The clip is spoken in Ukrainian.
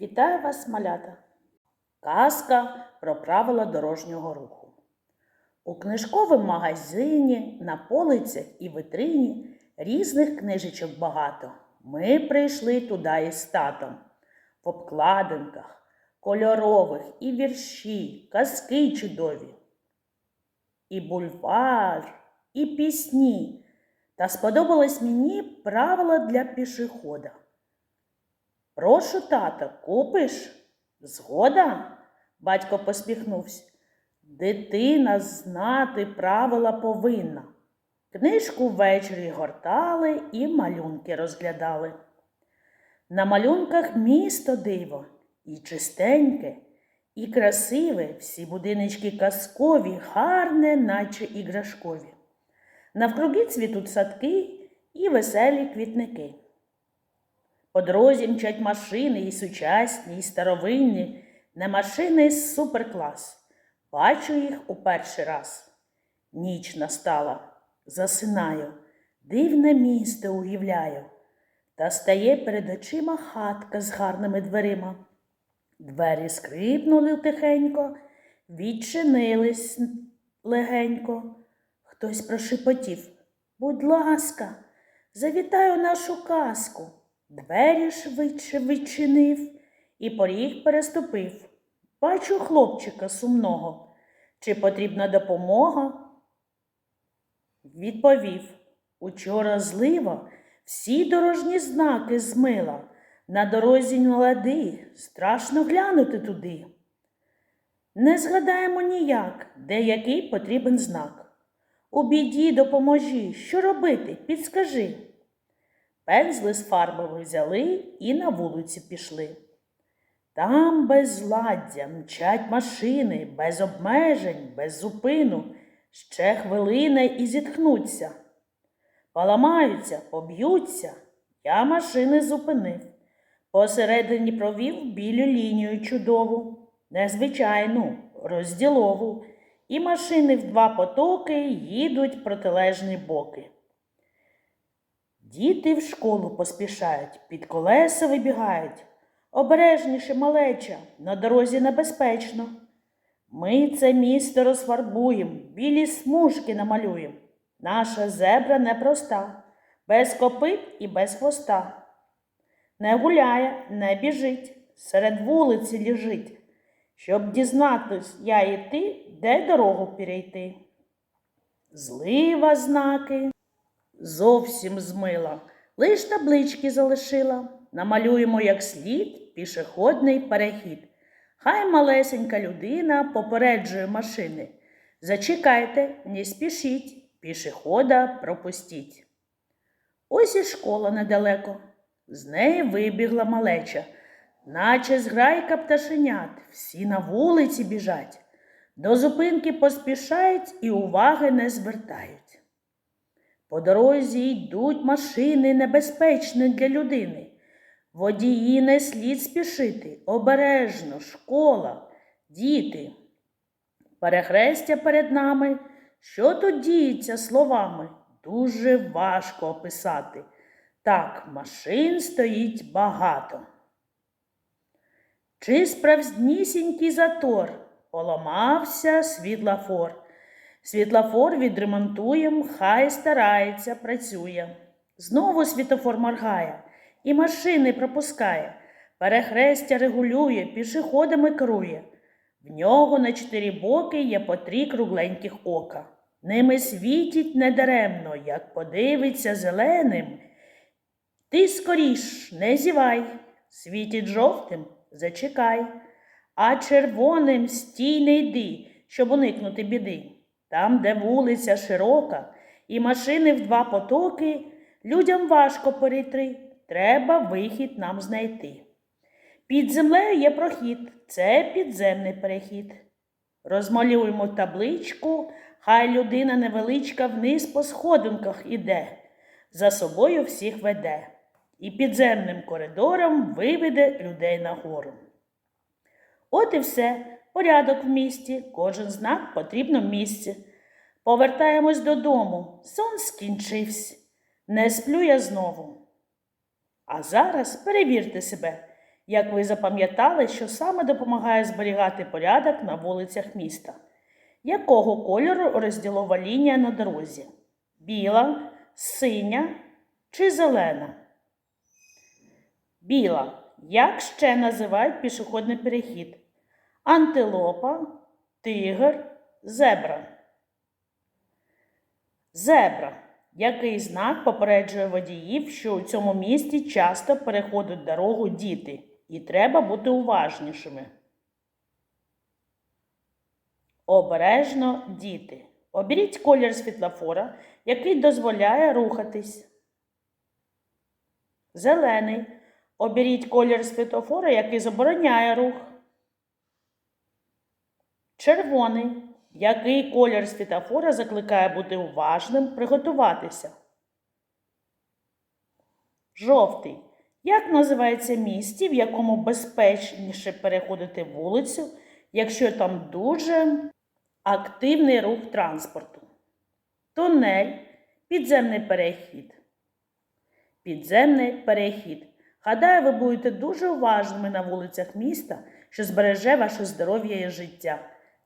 Вітаю вас, малята! Казка про правила дорожнього руху. У книжковому магазині, на полицях і витрині різних книжечок багато. Ми прийшли туди із татом. В обкладинках, кольорових і вірші, казки чудові. І бульвар, і пісні. Та сподобалось мені правила для пішохода. Прошу, тата, купиш? Згода? Батько посміхнувся. Дитина знати правила повинна. Книжку ввечері гортали і малюнки розглядали. На малюнках місто диво, і чистеньке, і красиве, всі будиночки казкові, гарне, наче іграшкові. Навкруги цвітуть садки і веселі квітники. По дорозі мчать машини і сучасні, і старовинні, не машини з суперклас. Бачу їх у перший раз. Ніч настала, засинаю, дивне місто уявляю. Та стає перед очима хатка з гарними дверима. Двері скрипнули тихенько, відчинились легенько. Хтось прошепотів. Будь ласка, завітай у нашу казку. Двері швидше відчинив і поріг переступив. Бачу хлопчика сумного. Чи потрібна допомога? Відповів. Учора злива всі дорожні знаки змила. На дорозі лади, страшно глянути туди. Не згадаємо ніяк, де який потрібен знак. У біді допоможі, що робити, підскажи. Пензли з фарбами взяли і на вулицю пішли. Там безладдя мчать машини, без обмежень, без зупину, ще хвилина і зітхнуться. Поламаються, поб'ються, я машини зупинив. Посередині провів білю лінію чудову, незвичайну, розділову, і машини в два потоки їдуть протилежні боки. Діти в школу поспішають, під колеса вибігають. Обережніше, малеча, на дорозі небезпечно. Ми це місто розфарбуємо, білі смужки намалюємо. Наша зебра непроста, без копит і без хвоста. Не гуляє, не біжить, серед вулиці лежить, щоб дізнатись я і де дорогу перейти. Злива знаки зовсім змила, лиш таблички залишила. Намалюємо як слід пішохідний перехід. Хай малесенька людина попереджує машини. Зачекайте, не спішіть, пішохода пропустіть. Ось і школа недалеко. З неї вибігла малеча, наче зграйка пташенят, всі на вулиці біжать. До зупинки поспішають і уваги не звертають. По дорозі йдуть машини небезпечні для людини. Водії не слід спішити, обережно, школа, діти. Перехрестя перед нами, що тут діється словами, дуже важко описати. Так, машин стоїть багато. Чи справжнісінький затор поламався світлофор. Світлофор відремонтуєм, хай старається, працює. Знову світлофор моргає і машини пропускає, перехрестя регулює, пішоходами керує. В нього на чотири боки є по три кругленьких ока. Ними світить недаремно, як подивиться зеленим. Ти скоріш не зівай, світить жовтим, зачекай, а червоним стій не йди, щоб уникнути біди. Там, де вулиця широка, і машини в два потоки, людям важко перейти, треба вихід нам знайти. Під землею є прохід, це підземний перехід. Розмалюємо табличку, хай людина невеличка вниз по сходинках іде, за собою всіх веде, і підземним коридором виведе людей нагору. От і все, порядок в місті, кожен знак потрібно місці. Повертаємось додому, сон скінчився, не сплю я знову. А зараз перевірте себе, Як ви запам'ятали, що саме допомагає зберігати порядок на вулицях міста? Якого кольору розділова лінія на дорозі? Біла, синя чи зелена? Біла. Як ще називають пішохідний перехід? Антилопа, тигр, зебра. Зебра. Який знак попереджує водіїв, що у цьому місті часто переходять дорогу діти, і треба бути уважнішими. Обережно діти. Оберіть колір світлофора, який дозволяє рухатись. Зелений. Оберіть колір світлофора, який забороняє рух. Червоний. Який колір світлофора закликає бути уважним, приготуватися? Жовтий. Як називається місті, в якому безпечніше переходити вулицю, якщо там дуже активний рух транспорту? Тунель, підземний перехід. Підземний перехід. Гадаю, ви будете дуже уважними на вулицях міста, що збереже ваше здоров'я і життя.